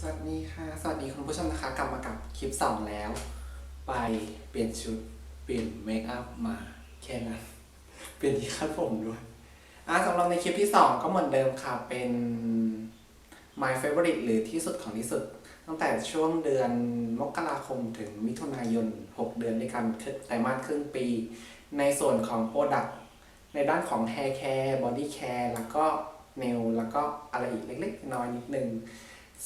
สวัสดีค่ะ สวัสดีคุณผู้ชมนะคะกลับมากับคลิป 2 แล้ว ไปเปลี่ยนชุด เปลี่ยนเมคอัพมาแค่นั้น เปลี่ยนที่คาดผมด้วยอะสำหรับในคลิปที่ 2 ก็เหมือนเดิมค่ะ เป็น my favorite หรือที่สุดของที่สุด ตั้งแต่ช่วงเดือนมกราคมถึงมิถุนายน 6 เดือนด้วยกันคือไตรมาสครึ่งปี ในส่วนของ Product ในด้านของ hair care body care แล้วก็ nail แล้วก็อะไรอีกเล็กๆ น้อยนิดนึง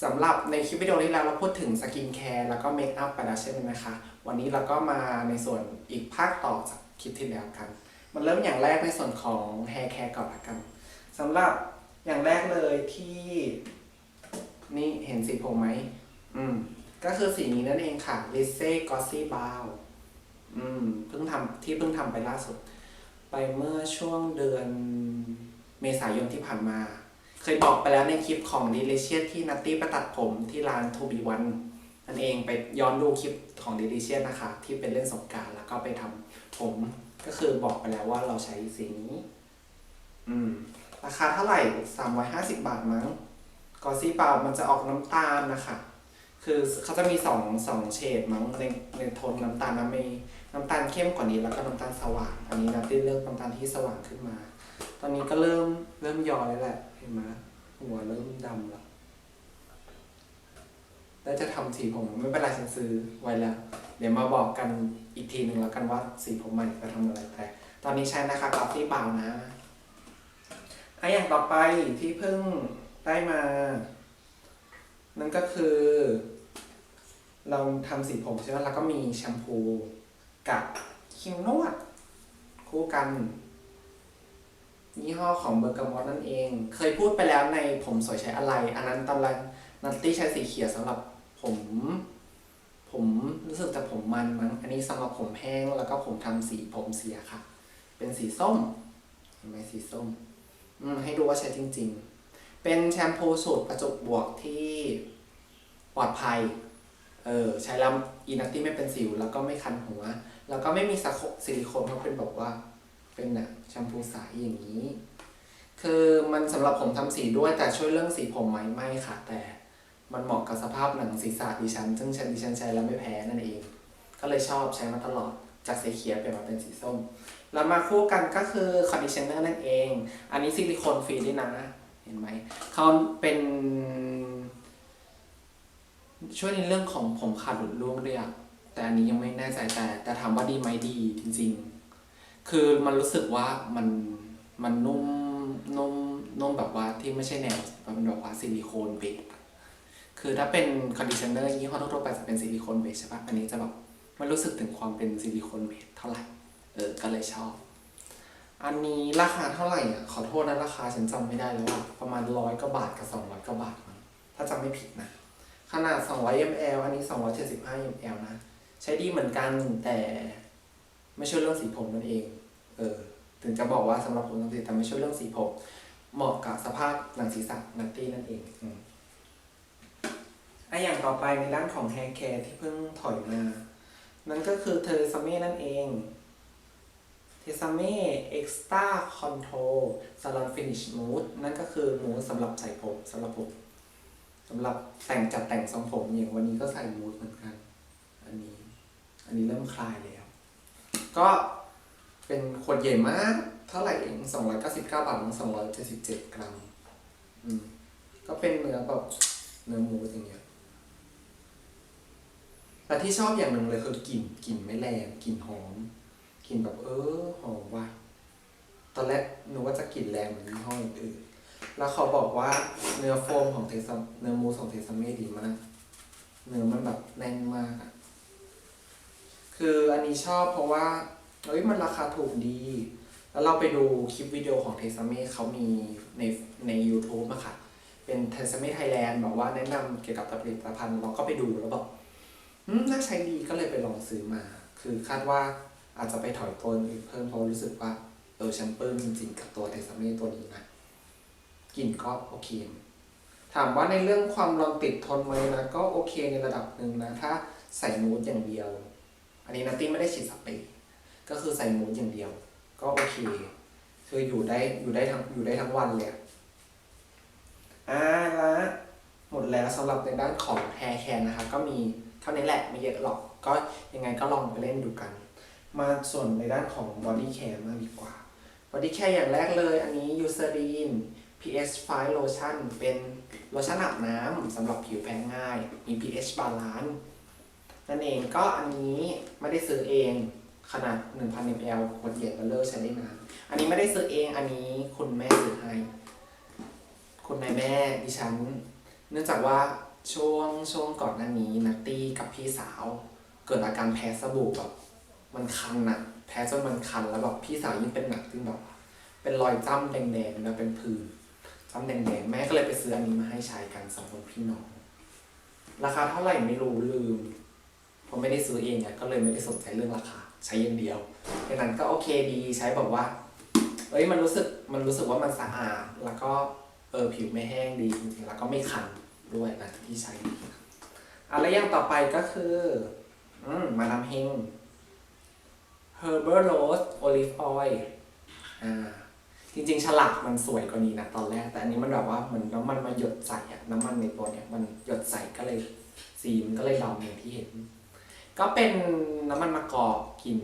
สำหรับในคลิปวิดีโอที่แล้วเราพูดถึงสกินแคร์แล้วก็เมคอัพไปแล้วใช่ไหมนะคะ วันนี้เราก็มาในส่วนอีกภาคต่อจากคลิปที่แล้วกัน มันเริ่มอย่างแรกในส่วนของแฮร์แคร์ก่อนละกันสำหรับอย่างแรกเลยที่ นี่เห็นสีผมไหมอืม ก็คือสีนี้นั่นเองค่ะ l i s s e g o s s y Brow อืมเพิ่งทำที่เพิ่งทำไปล่าสุด ไปเมื่อช่วงเดือนเมษายนที่ผ่านมา เคยบอกไปแล้วในคลิปของ Delicious ที่นัตตี้ไปตัดผมที่ร้านทูบีวันนั่นเองไปย้อนดูคลิปของ Delicious นะคะ ที่เป็นเล่นสงการแล้วก็ไปทำผมก็คือบอกไปแล้วว่าเราใช้สีนี้อืมราคาเท่าไหร่ 350 บาทมั้งกอซี่เปล่ามันจะออกน้ำตาลนะคะ คือเขาจะมีสองสองเฉดมั้งในในโทนน้ำตาลน้ำมีน้ำตาลเข้มกว่านี้แล้วก็น้ำตาลสว่าง อันนี้นัตตี้เลือกน้ำตาลที่สว่างขึ้นมา ตอนนี้ก็เริ่มเริ่มย้อยแล้วแหละ เห็นไหมหัวเริ่มดำแล้วแล้วจะทำสีผมไม่เป็นไรฉันซื้อไว้แล้ว เดี๋ยวมาบอกกันอีกทีหนึ่งแล้วกันว่าสีผมใหม่จะทำอะไรแต่ตอนนี้ใช้นะคะกราฟที่เบานะไออย่างต่อไปที่เพิ่งได้มา นั่นก็คือ เราทำสีผมใช่ไหมแล้วก็มีแชมพูกับครีมนวด คู่กัน ยี่ห้อของเบอร์กามอตนั่นเอง เคยพูดไปแล้วในผมสวยใช้อะไร อันนั้นตอนแรกนัตตี้ใช้สีเขียวสำหรับผม ผมรู้สึกจะผมมันมั้งอันนี้สำหรับผมแห้งแล้วก็ผมทำสีผมเสียค่ะ เป็นสีส้มเห็นไหมสีส้มอืมให้ดูว่าใช้จริง ๆ เป็นแชมพูสูตรประจุบวกที่ปลอดภัย เออใช้แล้วอีนัตตี้ไม่เป็นสิว แล้วก็ไม่คันหัว แล้วก็ไม่มีสะโคซิลิโคนเพราะเป็นแบบว่า เป็นแบบแชมพูใสอย่างนี้ คือมันสำหรับผมทำสีด้วยแต่ช่วยเรื่องสีผมไหมไม่ค่ะ แต่มันเหมาะกับสภาพหนังศีรษะดิฉัน ซึ่งฉันดิฉันใช้แล้วไม่แพ้นั่นเอง ก็เลยชอบใช้มาตลอดจากสีเขียวเปลี่ยนมาเป็นสีส้ม แล้วมาคู่กันก็คือคอนดิชเนอร์นั่นเอง อันนี้ซิลิโคนฟรีด้วยนะ เห็นไหมเขาเป็น ช่วยในเรื่องของผมขาดหลุดร่วงด้วยอะแต่อันนี้ยังไม่แน่ใจแต่ แต่ถามว่าดีไหมดีจริง ๆ คือมันรู้สึกว่ามันมันนุ่มนุ่มนุ่มแบบว่าที่ไม่ใช่แนวมันแบบว่าซิลิโคนเบสคือถ้าเป็นคอนดิชเนอร์ยี่ห้อทั่วไปจะเป็นซิลิโคนเบสใช่ปะอันนี้จะแบบไม่รู้สึกถึงความเป็นซิลิโคนเบสเท่าไหร่ เออ ก็เลยชอบ อันนี้ราคาเท่าไหร่อะ ขอโทษนะราคาฉันจำไม่ได้แล้วว่าประมาณร้อยกว่าบาทกับสองร้อยกว่าบาทมั้งถ้าจำไม่ผิดนะ ขนาด 200 ml อันนี้ 275 ml นะ ใช้ดีเหมือนกันแต่ ไม่ช่เรื่องสีผมนั่นเอง เออ ถึงจะบอกว่าสำหรับผมทำสีแต่ไม่ช่เรื่องสีผม เหมาะกับสภาพหนังศีรษะนัตตี้นั่นเองอืมอะอย่างต่อไปในด้านของ hair care ที่เพิ่งถอยมา นั่นก็คือเทเลซาเม่นั่นเอง เทซาเม่เอ็กซ์ต้าคอนโทรซาลอนฟินิชมูสนั่นก็คือมูสสำหรับใส่ผมสำหรับผมสำหรับแต่งจัดแต่งทรงผมอย่างวันนี้ก็ใส่มูสเหมือนกัน อันนี้ อันนี้เริ่มคลายแล้ว ก็เป็นขวดใหญ่มาก เท่าไหร่เอง299บเก้าบาทถึง277กรัม อืม ก็เป็นเนื้อแบบเนื้อหมูอย่างเงี้ยแต่ที่ชอบอย่างหนึ่งเลยคือกลิ่นกลิ่นไม่แรงกลิ่นหอมกลิ่นแบบเออหอมว่ะตอนแรกหนูว่าจะกลิ่นแรงเหมือนยี่ห้ออื่นแล้วเขาบอกว่าเนื้อโฟมของเทสเนื้อมูสของเทสเมดีมาก เนื้อมันแบบแน่นมากอะ คืออันนี้ชอบเพราะว่าเฮ้ยมันราคาถูกดี แล้วเราไปดูคลิปวิดีโอของเทสเม่เขามีในใน YouTube อะค่ะ เป็นเทสเม่ไทยแลนด์บอกว่าแนะนำเกี่ยวกับผลิตภัณฑ์เราก็ไปดูแล้วบอืมน่าใช้ดีก็เลยไปลองซื้อมา คือคาดว่าอาจจะไปถอยตัวอื่นเพิ่มเพราะรู้สึกว่าเออฉันปลื้มจริงๆกับตัวเทสเม่ตัวนี้นะกลิ่นก็โอเค ถามว่าในเรื่องความรอนติดทนไหมนะก็โอเคในระดับหนึ่งนะ ถ้าใส่มูสอย่างเดียว อันนี้นัตตี้ไม่ได้ฉีดสเปรย์ก็คือใส่มูสอย่างเดียว ก็โอเคคืออยู่ได้อยู่ได้ทั้งอยู่ได้ทั้งวันเลยอ่าละหมดแล้วสำหรับในด้านของ Hair Care นะคะก็มีเท่านี้แหละไม่เยอะหรอก ก็ยังไงก็ลองไปเล่นดูกัน มาส่วนในด้านของ Body Care มากดีกว่า Body Care อย่างแรกเลย อันนี้ Eucerin pH 5 Lotion เป็นโลชั่นอาบน้ำสำหรับผิวแพ้ง่าย มี pH balance นั่ นเองก็อันนี้ไม่ได้ซื้อเองขนาด 1,000 ml ขวดใหญ่เบลเลอร์ใช้ได้นานอันนี้ไม่ได้ซื้อเองอันนี้คุณแม่ซื้อให้ คุณนายแม่ดิฉัน เนื่องจากว่าช่วงช่วงก่อนหน้านี้นัตตี้กับพี่สาว เกิดอาการแพ้สบู่แบบมันคันหนักแพ้จนมันคันแล้วแบบพี่สาวยิ่งเป็นหนักยิ่งแบบเป็นรอยจ้ำแดงๆแล้วเป็นผื่นจ้ำแดงๆแม่ก็เลยไปซื้ออันนี้มาให้ใช้กันสองคนพี่น้อง ราคาเท่าไหร่ไม่รู้ลืม เพราะไม่ได้ซื้อเองไงก็เลยไม่ได้สนใจเรื่องราคา ใช้อย่างเดียวดังนั้นก็โอเคดีใช้แบบว่าเอ้ยมันรู้สึกมันรู้สึกว่ามันสะอาดแล้วก็เออผิวไม่แห้งดีจริงแล้วก็ไม่คันด้วยนะที่ใช้ดีอะไรอย่างต่อไปก็คืออืมมาดามเฮง Herbal Rose Olive Oil อ่าจริงๆ ฉลากมันสวยกว่านี้นะตอนแรก แต่อันนี้มันแบบว่าเหมือนน้ำมันมาหยดใส่อะน้ำมันในตัวเนี่ยมันหยดใส่ก็เลยสีมันก็เลยดำอย่างที่เห็น ก็เป็นน้ำมันมะกอกกลิ่น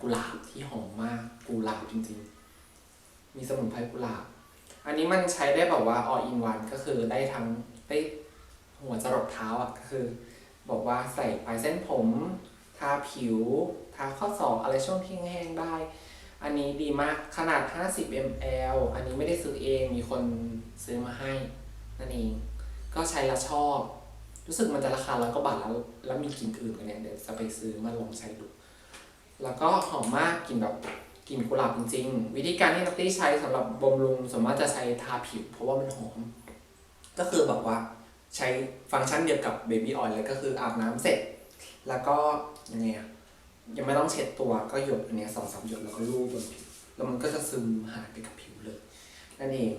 กุหลาบที่หอมมากกุหลาบจริงๆ มีสมุนไพรกุหลาบ อันนี้มันใช้ได้แบบว่า all in one ก็คือได้ทั้งได้หัวจรดเท้าอะก็คือ บอกว่าใส่ปลายเส้นผม ทาผิว ทาข้อศอกอะไรช่วงที่แห้งได้ อันนี้ดีมากขนาด 50 ml อันนี้ไม่ได้ซื้อเองมีคนซื้อมาให้นั่นเอง ก็ใช้แล้วชอบ รู้สึกมันจะราคาร้อยกว่าบาทแล้วแล้วมีกลิ่นอื่นกันเนี่ยเดี๋ยวจะไปซื้อมาลองใช้ดู แล้วก็หอมมากกลิ่นแบบกลิ่นกุหลาบจริงๆ วิธีการที่นัตตี้ใช้สำหรับบำรุงส่วนมากจะใช้ทาผิว เพราะว่ามันหอม ก็คือแบบว่าใช้ฟังก์ชันเดียวกับเบบี้ออยล์เลยก็คืออาบน้ำเสร็จ แล้วก็ยังไงอะยังไม่ต้องเช็ดตัวก็หยดอันเนี้ยสองสามหยดแล้วก็ลูบบนผิวแล้วมันก็จะซึมหายไปกับผิวเลย นั่นเอง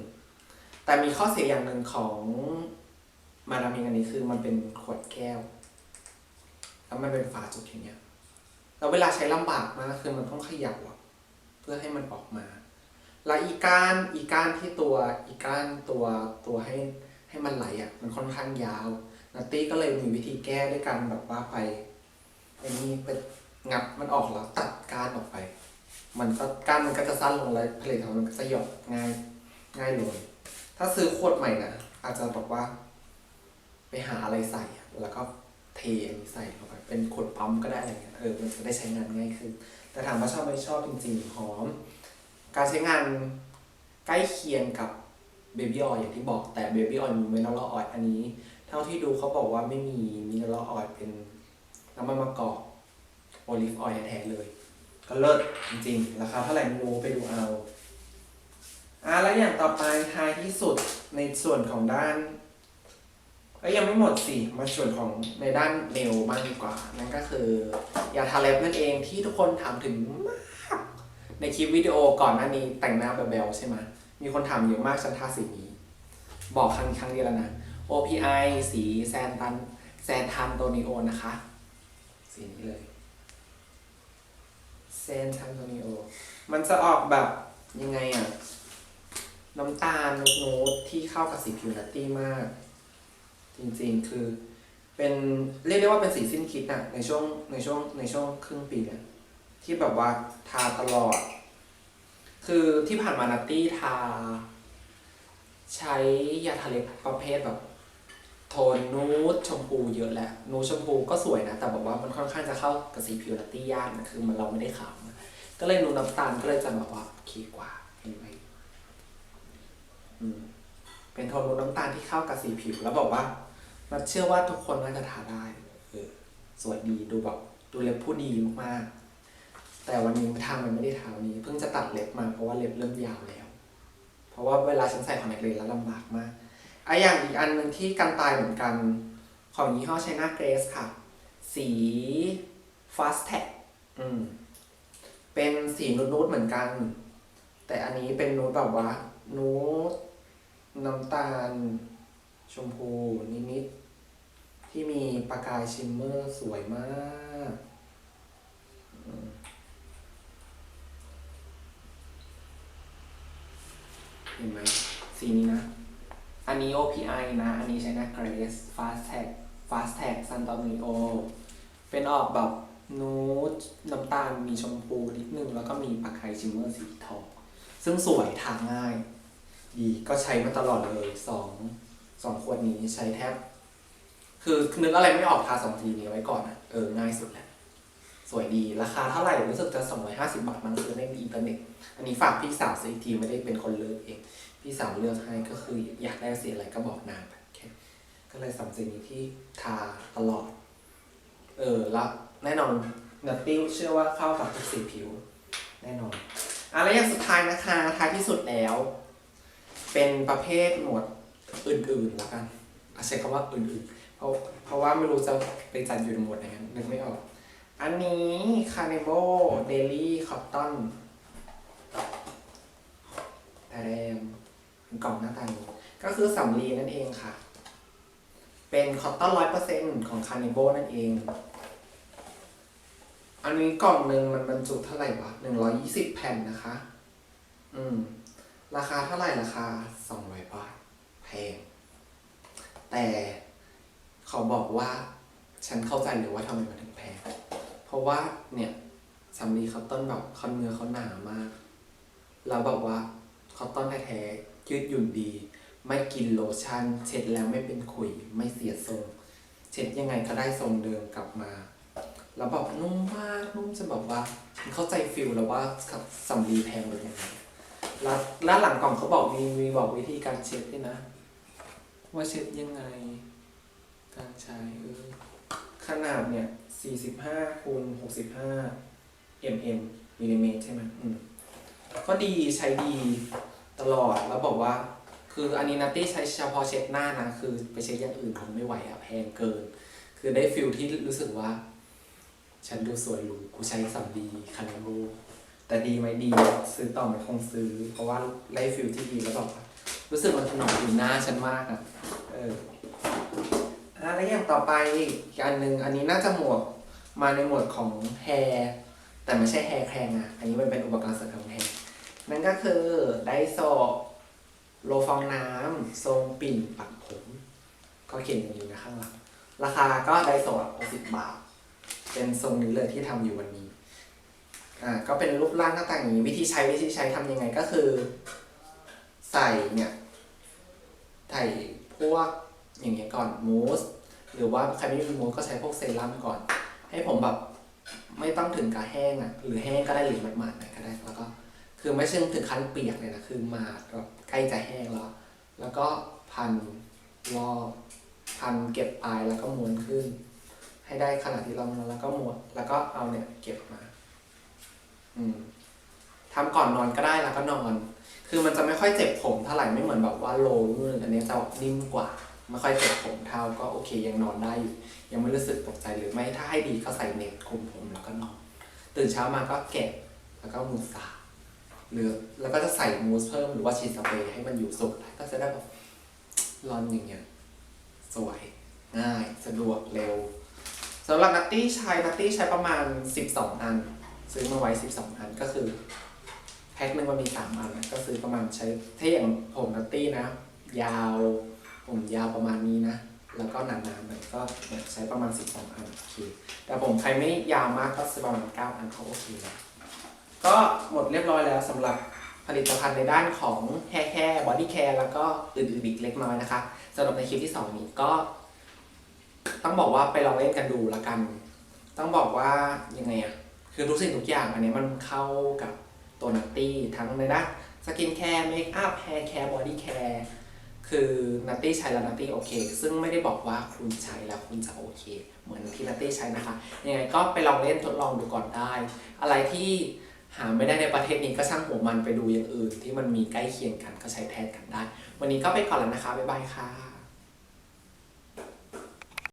แต่มีข้อเสียอย่างหนึ่งของ มาดามเองอันนี้คือมันเป็นขวดแก้ว แล้วมันเป็นฝาจุกอย่างเงี้ยแล้วเวลาใช้ลำบากมากคือมันต้องเขยับอะเพื่อให้มันออกมา แล้วอีก้านอีก้านที่ตัวอีก้านตัวตัวให้ให้มันไหลอะมันค่อนข้างยาวนัตตี้ก็เลยมีวิธีแก้ด้วยการแบบว่าไปไอ้นี่ไปงัดมันออกแล้วตัดก้านออกไป มันก็ก้านมันก็จะสั้นลงแล้วผลิตภัณฑ์มันก็จะหยดง่ายง่ายเลงถ้าซื้อขวดใหม่นะอาจจะบอกว่า ไปหาอะไรใส่อะแล้วก็เทอันนี้ใส่เข้าไปเป็นขวดปั๊มก็ได้อะไรเงี้ยเออมันจะได้ใช้งานง่ายขึ้น แต่ถามว่าชอบไหมชอบจริงๆหอม การใช้งานใกล้เคียงกับเบบี้ออยอย่างที่บอกแต่เบบี้ออยมีมินเนอรัลออยอันนี้ เท่าที่ดูเขาบอกว่าไม่มีมินเนอรัลออยเป็นน้ำมันมะกอกโอลิฟออยล์แท้ๆเลย ก็เลิศจริงๆ ราคาเท่าไหร่ไม่รู้ไปดูเอาอะแล้วอย่างต่อไปท้ายที่สุดในส่วนของด้าน ก็ยังไม่หมดสิมาส่วนของในด้านเนวบ้างดีกว่า นั่นก็คือยาทาเล็บนั่นเองที่ทุกคนถามถึงมาก ในคลิปวิดีโอก่อนหน้านี้แต่งหน้าแบบแบลใช่ไหมมีคนถามเยอะมากฉันทาสีนี้ บอกครั้งครั้งเดียวแล้วนะ OPI สีแซนตันแซนทันโตนิโอนะคะ สีนี้เลยแซนทันโตนิโอ มันจะออกแบบยังไงอะน้ำตาลนูดที่เข้ากับสีผิวนัตตี้มาก จริงๆ คือ เป็นเรียกได้ว่าเป็นสีสิ้นคิดอะในช่วงในช่วงในช่วงครึ่งปีเนี่ยที่แบบว่าทาตลอด คือที่ผ่านมานัตตี้ทา ใช้ยาทาเล็บประเภทแบบ โทนนูดชมพูเยอะแหละ นูดชมพูก็สวยนะ แต่แบบว่ามันค่อนข้างจะเข้ากับสีผิวนัตตี้ยากนะคือมันเราไม่ได้ขาวนะก็เลยนูน้ำตาลก็เลยจะแบบว่าโอเคกว่าเห็นไหมอืม เป็นโทนนูดน้ำตาลที่เข้ากับสีผิว แล้วบอกว่านัดเชื่อว่าทุกคนน่าจะทาได้เออสวยดีดูแบบดูเล็บผู้ดีมากๆ แต่วันนี้ทางมันไม่ได้ทาวันนี้ เพิ่งจะตัดเล็บมาเพราะว่าเล็บเริ่มยาวแล้ว เพราะว่าเวลาฉันใส่คอนแทคเลนส์แล้วลำบากมากไอะอย่างอีกอันหนึ่งที่กันตายเหมือนกัน ของยี่ห้อ China Grace ค่ะ สี Fast Tag อืม เป็นสีนูดๆเหมือนกัน แต่อันนี้เป็นนูดแบบว่านูด น้ำตาล ชมพูนิดๆที่มีประกายชิมเมอร์สวยมากเห็นไหมสีนี้นะ อันนี้ OPI นะ อันนี้ใช้นะ Grace Fast Tag Fast Tag San Antonio เป็นออกแบบนูดน้ำตาลมีชมพูนิดนึง แล้วก็มีปากไคชิมเมอร์สีทอง ซึ่งสวยทาง่าย ดีก็ใช้มาตลอดเลยสองสองขวดนี้ใช้แทบ คือนึกอะไรไม่ออกทาสองทีนี้ไว้ก่อนอะเออง่ายสุดแหละสวยดีราคาเท่าไหร่รู้สึกจะ250 บาทมันคือในอินเทอร์เน็ตอันนี้ฝากพี่สาวซื้ออีกทีไม่ได้เป็นคนเลือกเองพี่สาวเลือกให้ก็คืออยากได้สีอะไรก็บอกนางไปแค่ก็เลยสั่งสิ่งนี้ที่ทาตลอด เออแล้วแน่นอนนัตตี้เชื่อว่าเข้ากับทุกสีผิว แน่นอนอะแล้วอย่างสุดท้ายนะคะท้ายที่สุดแล้ว เป็นประเภทหมวดอื่นๆแล้วกันอาใช้คำว่าอื่นๆ เพราะเพราะว่าไม่รู้จะไปจัดอยู่ในหมวดไหนนึกไม่ออก อันนี้ Carnival Daily Cotton แต่แรมกล่องหน้าตานี้ก็คือสำลีนั่นเองค่ะ เป็นคอตตอนร้อยเปอร์เซ็นของ Carnival นั่นเอง อันนี้กล่องหนึ่งมันบรรจุเท่าไหร่วะหนึ่งร้อยี่สิบแผ่นนะคะ อืม ราคาเท่าไหร่ราคาสองร้อยบาท แพง แต่เขาบอกว่าฉันเข้าใจเลยว่าทำไมมันถึงแพง เพราะว่าเนี่ยสำลีคอตตอนแบบเขาเนื้อเขาหนามาก แล้วแบบว่าคอตตอนแท้ๆยืดหยุ่นดี ไม่กินโลชั่น เช็ดแล้วไม่เป็นขุย ไม่เสียทรง เช็ดยังไงก็ได้ทรงเดิมกลับมา แล้วแบบนุ่มมากนุ่มจนแบบว่าฉันเข้าใจฟิลแล้วว่าสำลีแพงเป็นยังไง แล้วล้วหลังกล่องเขาบอกมีมีบอกวิธีการเช็ดด้วยนะ ว่าเช็ดยังไง การใช้เออขนาดเนี่ย 45คูณ65 mm มิลลิเมตรใช่ไหมอืมก็ดีใช้ดีตลอดแล้วบอกว่า คืออันนี้นัตตี้ใช้เฉพาะเช็ดหน้านะ คือไปเช็ดอย่างอื่นผมไม่ไหวอะแพงเกิน คือได้ฟิลที่รู้สึกว่า ฉันดูสวยหรูกูใช้สำลีคานาโบ แต่ดีไหมดี ซื้อต่อไหมคงซื้อ เพราะว่าได้ฟิลที่ดีแล้วแบบว่ารู้สึกมันถนอมผิวหน้าฉันมากอะเอออะแล้วอย่างต่อไปอีกอันหนึ่งอันนี้น่าจะหมวดมาในหมวดของแฮร์แต่ไม่ใช่แฮร์แครงอะ อันนี้มันเป็นอุปกรณ์เสริมของแฮร์นั่นก็คือไดโซโลฟองน้ำทรงปิ่นปักผม ก็เขียนอยู่นะข้างหลังราคาก็ไดโซ60บาท เป็นทรงนี้เลยที่ทำอยู่วันนี้ อ่าก็เป็นรูปร่างหน้าตาอย่างนี้ วิธีใช้วิธีใช้ทำยังไงก็คือ ใส่เนี่ยใส่พวกอย่างเงี้ยก่อนมูสหรือว่าใครไม่มีมูสก็ใช้พวกเซรั่มก่อน ให้ผมแบบไม่ต้องถึงกับแห้งอะหรือแห้งก็ได้หรือหมาดๆหน่อยก็ได้แล้วก็คือไม่ใช่ถึงขั้นเปียกเลยนะคือมาแบบใกล้จะแห้งแล้ว แล้วก็พันรอบพันเก็บปลายแล้วก็ม้วนขึ้น ให้ได้ขนาดที่เราแล้วก็ม้วนแล้วก็เอาเนี่ยเก็บมา ทำก่อนนอนก็ได้แล้วก็นอน คือมันจะไม่ค่อยเจ็บผมเท่าไหร่ไม่เหมือนแบบว่าโลนู่นอันนี้จะนิ่มกว่า ไม่ค่อยเจ็บผมเท่าก็โอเคยังนอนได้อยู่ ยังไม่รู้สึกตกใจหรือไม่ถ้าให้ดีก็ใส่เน็ตคลุมผมแล้วก็นอน ตื่นเช้ามาก็เก็บแล้วก็มูสสาหรือแล้วก็จะใส่มูสเพิ่มหรือว่าฉีดสเปรย์ให้มันอยู่สุกได้ก็จะได้แบบร้อนอย่างเงี้ยสวยง่ายสะดวกเร็วสำหรับนัตตี้ใช้นัตตี้ใช้ประมาณ 12 อัน ซื้อมาไว้ 12 อันก็คือ แพ็คหนึ่งมันมีสามอันนะก็ซื้อประมาณใช้ถ้าอย่างผมนัตตี้นะ ยาวผมยาวประมาณนี้นะ แล้วก็หนาๆหน่อยก็ใช้ประมาณ 12 อันโอเคแต่ผมใครไม่ยาวมากก็ซื้อประมาณ 9 อันเขาโอเคแล้วก็หมดเรียบร้อยแล้วสำหรับผลิตภัณฑ์ในด้านของแฮร์แคร์บอดี้แคร์แล้วก็อื่นๆอีกเล็กน้อยนะคะสำหรับในคลิปที่ 2 นี้ก็ ต้องบอกว่าไปลองเล่นกันดูละกัน ต้องบอกว่ายังไงอะ คือทุกสิ่งทุกอย่างอันนี้มันเข้ากับตัวนัตตี้ทั้งในด้านสกินแคร์เมคอัพแฮร์แคร์บอดี้แคร์คือนัตตี้ใช้แล้วนัตตี้โอเค ซึ่งไม่ได้บอกว่าคุณใช้แล้วคุณจะโอเค เหมือนที่นัตตี้ใช้นะคะยังไงก็ไปลองเล่นทดลองดูก่อนได้ อะไรที่หาไม่ได้ในประเทศนี้ก็ช่างหัวมันไปดูอย่างอื่น ที่มันมีใกล้เคียงกันก็ใช้แทนกันได้ วันนี้ก็ไปก่อนแล้วนะคะบ๊ายบายค่ะ